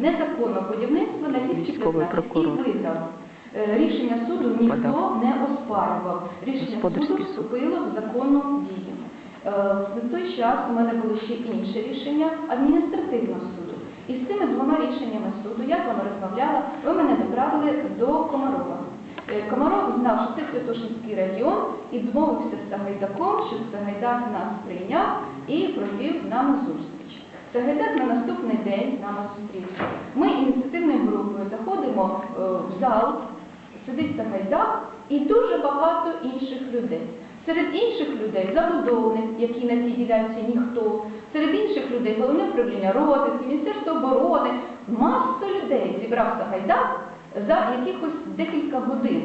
незаконного будівництва на Військовий прокурор. і видав. Е, Рішення суду ніхто не оспарював. Рішення суду вступило в законну дію. Е, На той час у мене було ще інше рішення адміністративного суду. І з цими двома рішеннями суду, я з вами розмовляла, ви мене доправили до Комарова. Е, Комаров знав, що це Святошинський район і домовився з Сагайдаком, що Сагайдак нас прийняв і провів з нами зустріч. Сагайдак на наступний день з нами зустрівся. Ми ініціативною групою заходимо е, в зал, сидить Сагайдак і дуже багато інших людей. Серед інших людей забудовник, який на цій ділянці ніхто, серед інших людей головне управління розвитку, Міністерство оборони, маса людей зібрав Сагайдак за якихось декілька годин.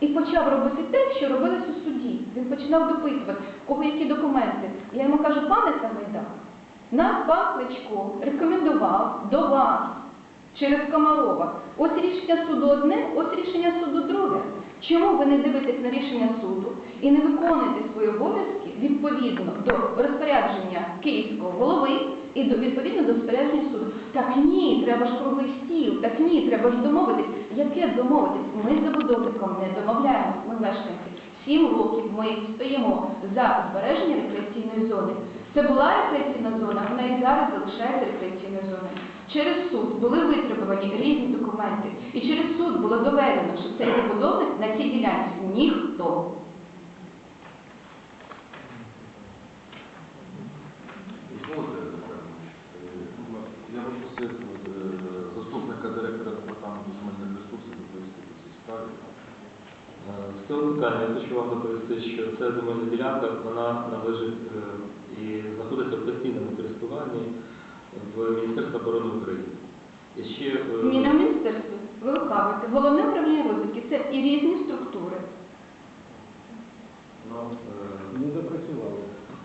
І почав робити те, що робилось у суді. Він починав допитувати, в кого які документи. Я йому кажу, пане Сагайдак, нас пан Кличко рекомендував до вас через Комарова. Ось рішення суду одне, ось рішення суду друге. Чому ви не дивитесь на рішення суду і не виконуєте свої обов'язки відповідно до розпорядження київського голови і до відповідно до розпорядження суду? Так ні, треба ж круглий стіл, так ні, треба ж домовитись. Яке домовитись? Ми з забудовником не домовляємось, ми мешканці. Сім років ми стоїмо за збереження рекреаційної зони. Це була рекреаційна зона, вона і зараз залишається рекреаційною зоною. Через суд були витребувані різні документи, і через суд було доведено, що цей забудовник на цій ділянці ніхто. Питання я хочу вам доповісти, що ця земельна ділянка вона належить е, і знаходиться в постійному користуванні в Міністерстві оборони України. І ще е, Ні, на міністерстві ви лукавите. Головне управління розвідки це і різні структури. Ну, е, Не запрацювали.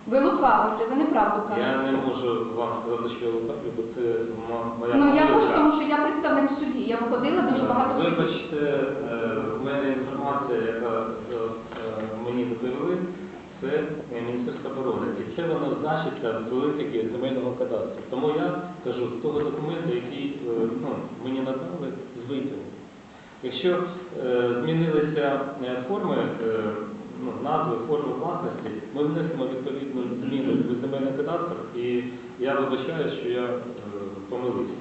Ви лукавите, ви неправду я не можу вам сказати, що я лукавлю, бо це мо- моя Ну я можу, тому що я представник в суді. Я входила дуже багато в. Вибачте, е, в мене інформація, яка е, е, мені доповіли, це е, Міністерство оборони. І це воно значиться в великих земельного кадастру. Тому я кажу з того документу, який е, ну, мені надали з витягу. Якщо е, змінилися е, форми, е, ну, назви, форми власності, ми внесемо відповідну зміну в земельний кадастр, і я вибачаю, що я е, помилився.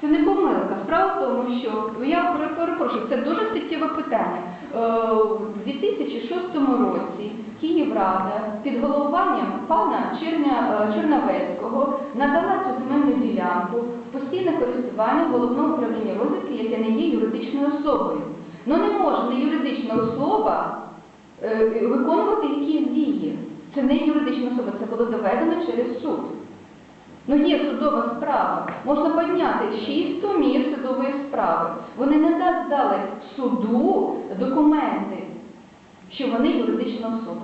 Це не помилка. Справа в тому, що я перепрошую, це дуже суттєве питання. Е, У 2006 році Київрада під головуванням пана Черня, е, Черновецького надала цю земельну ділянку постійне користування головного управління розвідки, яке не є юридичною особою. Ну не може не юридична особа виконувати якісь дії. Це не юридична особа, це було доведено через суд. Ну є судова справа. Можна підняти шість томів судової справи. Вони не да- дали суду документи, що вони юридична особа.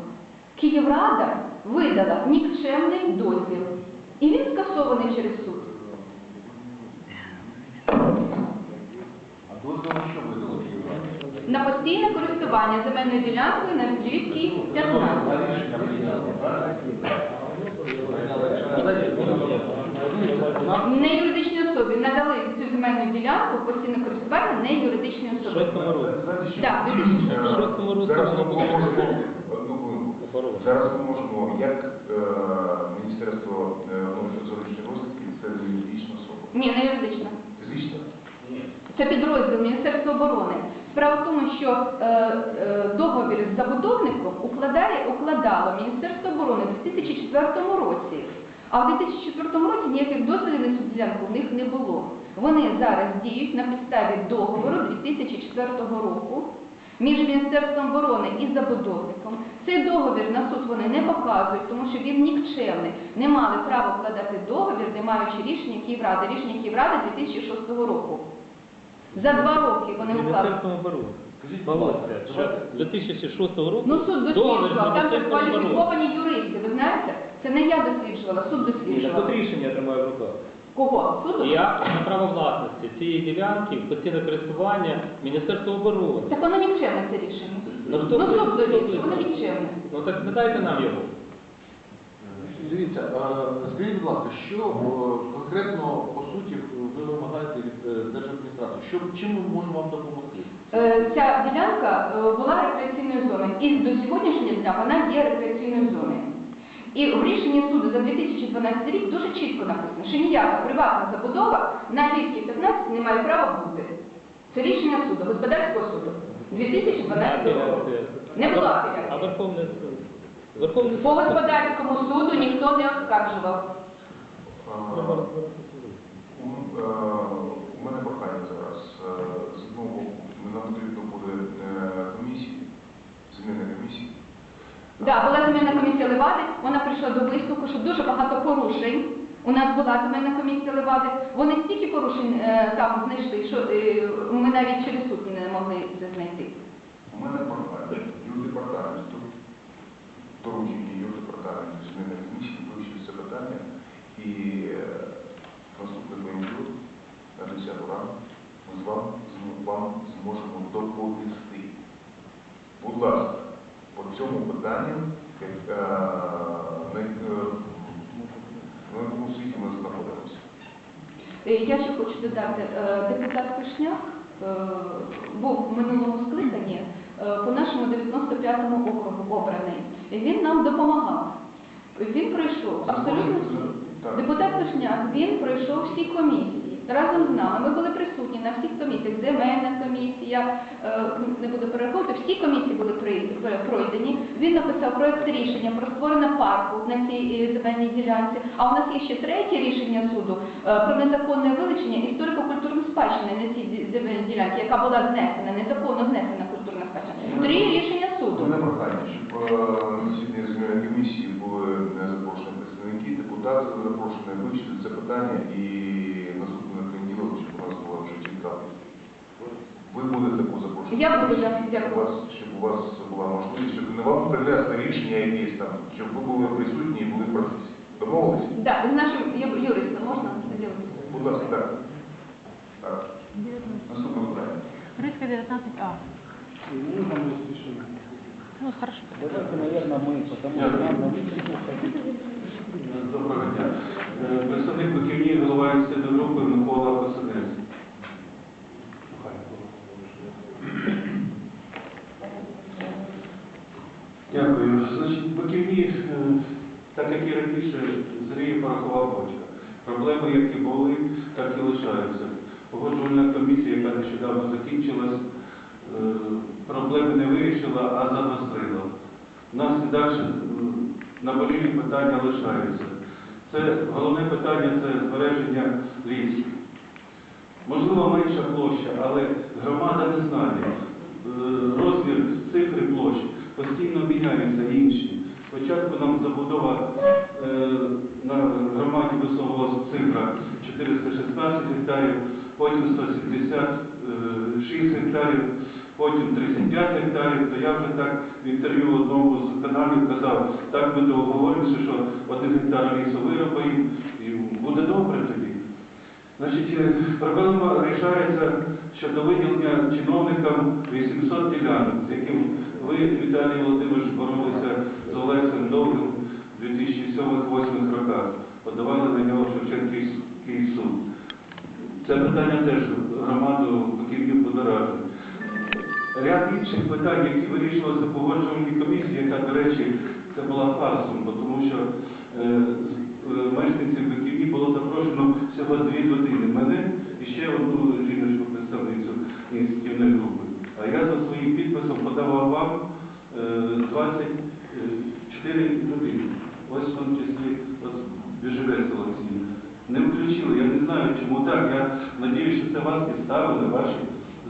Київрада видала нікчемний дозвіл. І він скасований через суд. А дозвіл на що видало Київрада? На постійне користування на Львівській 15. На рішення прийняли. Не юридичній особі надали цю земельну ділянку в постійне користування не юридичній В особі. шостому році. Знаєте, що? Так, Е, 2006 шостому році Зараз ми можемо. Зараз ми як е, Міністерство е, зовнішньої розвідки, це юридична особа. Ні, не юридична. Фізична? Це підрозділ Міністерства оборони. Справа в тому, що е, е, договір з забудовником укладає, укладало Міністерство оборони в 2004 році. А в 2004 році ніяких дозволів на цю ділянку в них не було. Вони зараз діють на підставі договору 2004 року між Міністерством оборони і забудовником. Цей договір на суд вони не показують, тому що він нікчемний. Не мали права вкладати договір, не маючи рішення Київради. Рішення Київради 2006 року. За два роки вони. Міністерством оборони. Скажіть, будь ласка, що 2006 року Ну суд досліджував, там це Міністерством кваліфіковані юристи, ви знаєте? Це не я досліджувала, суд досліджував. от рішення я тримаю в руках. Кого? Суду? Я на право власності цієї ділянки в постійне користування Міністерства оборони. Так воно нікчемне це рішення. Ну, хто Ну ви- суд хто ви- воно нікчемне. Ну так не дайте нам його. Дивіться, е, скажіть, будь ласка, що е, конкретно по суті, ви вимагаєте від е, держадміністрації. Що, чим ми можемо вам допомогти? Е, Ця ділянка е, була рекреаційною зоною, і до сьогоднішнього дня вона є рекреаційною зоною. І в рішенні суду за 2012 рік дуже чітко написано, що ніяка приватна забудова на Львівській 15 не має права бути. Це рішення суду, господарського суду 2012 року. Не була А. Верховний суд? Верховний суд. По господарському суду ніхто не оскаржував. Розбиратися. У е, мене прохання зараз. Е, З одного боку, нам потрібно буде е, комісії, зміни комісії. Да, була земельна комісія Левади, вона прийшла до висновку, що дуже багато порушень. У нас була земельна комісія Левади. Вони стільки порушень е, там знайшли, що е, ми навіть через суд не могли це знайти. У мене прохання. Юрдепартаменту, доручення Юрдепартаменту зміни комісії вивчити це питання і е, наступний понеділок на 10 ранку ми з вами, з зможемо доповісти. Будь ласка, по цьому питанню, як, е, на, е, на якому світі ми знаходимося. Е, Я ще хочу додати, е, депутат Пишняк е, був в минулому скликанні по нашому 95-му округу обраний. Він нам допомагав. Він пройшов абсолютно. Депутат Пишняк, він пройшов всі комісії. Разом з нами ми були присутні на всіх комісіях. Земельна комісія, е, не буду перераховувати, всі комісії були пройдені. Він написав проект рішення про створення парку на цій е, земельній ділянці. А у нас є ще третє рішення суду е, про незаконне вилучення історико-культурної спадщини на цій земельній ділянці, яка була знесена, незаконно знесена культурна спадщина. Три рішення суду. мене прохання, щоб е, на засіданні комісії були не депутати запрошені вивчити це питання і наступного понеділок, щоб у нас була вже цікавість. Ви будете таку запрошені. Я буду, да, Щоб у дякую. вас, щоб у вас була можливість, щоб не вам привезти рішення якісь там, щоб ви були присутні і були в процесі. Домовились? Да, з нашим ю- юристом можна поділитися? Будь ласка, так. Так. Наступне питання. Рыцкая 19А. Ну, хорошо. Давайте, наверное, мы, потому что нам на митинг ходить. Доброго дня. Е, Представник Биківні, голова ініціативної групи Микола Косинець. Дякую. Значить, Биківні, е, так як і раніше, зріє порахував бочка. Проблеми, які були, так і лишаються. Погоджувальна комісія, яка нещодавно закінчилась, е, проблеми не вирішила, а загострила. Нас і далі наболілі питання лишаються. Це головне питання це збереження лісу. Можливо, менша площа, але громада не знає. Е, Розмір цифри площ постійно міняються інші. Спочатку нам забудова е, на громаді висовувалася цифра 416 гектарів, потім 176 гектарів, потім 35 гектарів, то я вже так в інтерв'ю одному з каналів казав, так ми договоримося, що один гектар лісу виробимо і буде добре тоді. Значить, е, проблема рішається щодо виділення чиновникам 800 ділянок, з яким ви, Віталій Володимирович, боролися з Олексем Довгим у 2007-2008 роках, подавали на нього Шевченківський суд. Це питання теж громаду Биківнів подорожує. Ряд інших питань, які вирішувалися в погоджувальній комісії, яка, до речі, це була фарсом, тому що е, е, мешканців Биківні було запрошено всього дві людини. Мене і ще одну жіночку представницю ініціативної групи. А я за своїм підписом подавав вам е, 24 людини. Ось в тому числі Біжевець Олексій. Не включили, я не знаю, чому так. Я надію, що це вас підставили, ваші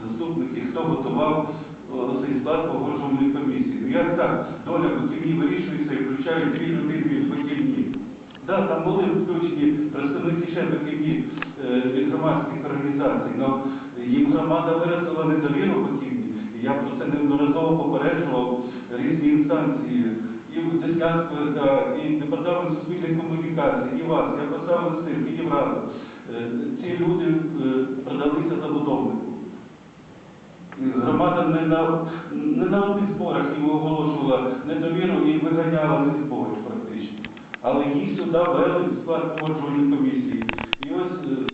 заступники, хто готував цей склад погоджувальної комісії. Ну як так? Доля Биківні вирішується і включають дві людини від. Так, там були включені представники ще Биківні е, від громадських організацій, але їм громада виразила недовіру Биківні. Я про це неодноразово попереджував різні інстанції. І в РДА, і Департамент суспільної комунікації, і вас, я писав листи, в Київраду. Е, Ці люди е, продалися забудовнику. І Громада не на, не на одних зборах їм оголошувала недовіру і виганяла зі зборів практично. Але їх сюди вели в склад погоджувальної комісії. І ось е,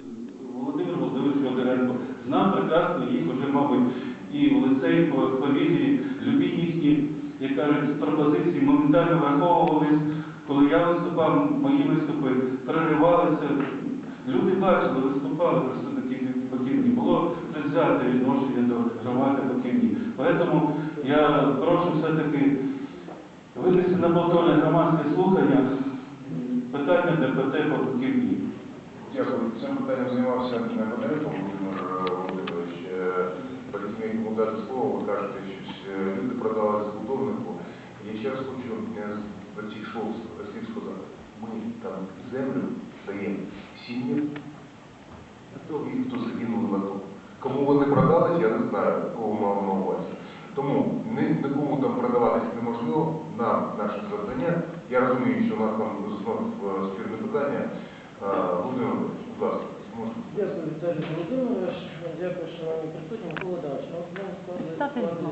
прекрасно їх уже, мабуть, і в лицей, по, по візі, любі їхні, як кажуть, пропозиції моментально враховувались. Коли я виступав, мої виступи переривалися. Люди бачили, виступали представники Баківні. Було предвзяте відношення до громади Баківні. Тому я прошу все-таки винести на повторне громадське слухання питання ДПТ по Баківні. Дякую. Цим питанням займався Бондаренко Володимир Володимирович. Перед тим, йому дати слово, ви кажете, що е, люди продали забудовнику. Я ще раз хочу з цих слов слів сказати. Ми там землю даємо сім'ям, і хто загинули в АТО. Кому вони продались, я не знаю, кого мав на увазі. Тому нікому там продаватись неможливо, нам наше завдання. Я розумію, що у нас там знов е, спірне питання. Е, Володимир, Володимирович, будь ласка, можете. Дякую, Віталій Володимирович. Дякую, шановні присутні. Микола Давич. Ну, от в мене складається- складається